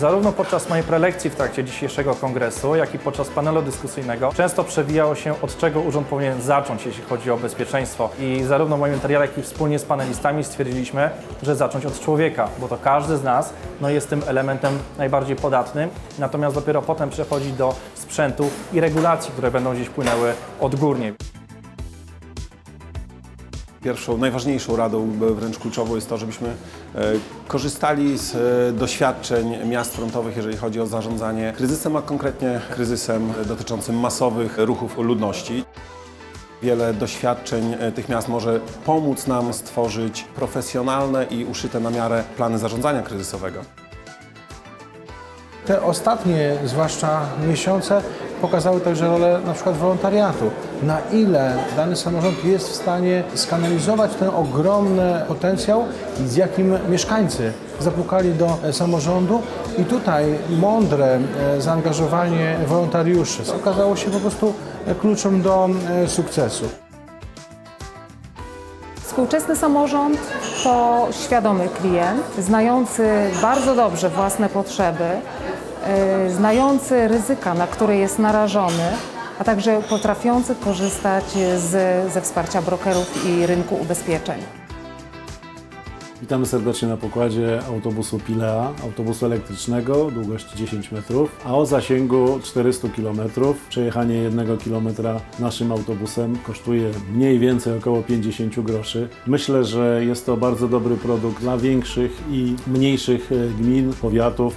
Zarówno podczas mojej prelekcji w trakcie dzisiejszego kongresu, jak i podczas panelu dyskusyjnego często przewijało się, od czego urząd powinien zacząć, jeśli chodzi o bezpieczeństwo. I zarówno w moim materiale, jak i wspólnie z panelistami stwierdziliśmy, że zacząć od człowieka, bo to każdy z nas no, jest tym elementem najbardziej podatnym, natomiast dopiero potem przechodzi do sprzętu i regulacji, które będą gdzieś płynęły odgórnie. Pierwszą, najważniejszą radą, wręcz kluczową jest to, żebyśmy e, korzystali z e, doświadczeń miast frontowych, jeżeli chodzi o zarządzanie kryzysem, a konkretnie kryzysem dotyczącym masowych ruchów ludności. Wiele doświadczeń e, tych miast może pomóc nam stworzyć profesjonalne i uszyte na miarę plany zarządzania kryzysowego. Te ostatnie, zwłaszcza miesiące, pokazały także rolę na przykład wolontariatu. Na ile dany samorząd jest w stanie skanalizować ten ogromny potencjał, z jakim mieszkańcy zapukali do samorządu i tutaj mądre e, zaangażowanie wolontariuszy okazało się po prostu e, kluczem do e, sukcesu. Współczesny samorząd to świadomy klient, znający bardzo dobrze własne potrzeby, znający ryzyka, na które jest narażony, a także potrafiący korzystać z, ze wsparcia brokerów i rynku ubezpieczeń. Witamy serdecznie na pokładzie autobusu Pilea, autobusu elektrycznego długości 10 metrów, a o zasięgu 400 km. Przejechanie jednego kilometra naszym autobusem kosztuje mniej więcej około 50 groszy. Myślę, że jest to bardzo dobry produkt dla większych i mniejszych e, gmin, powiatów.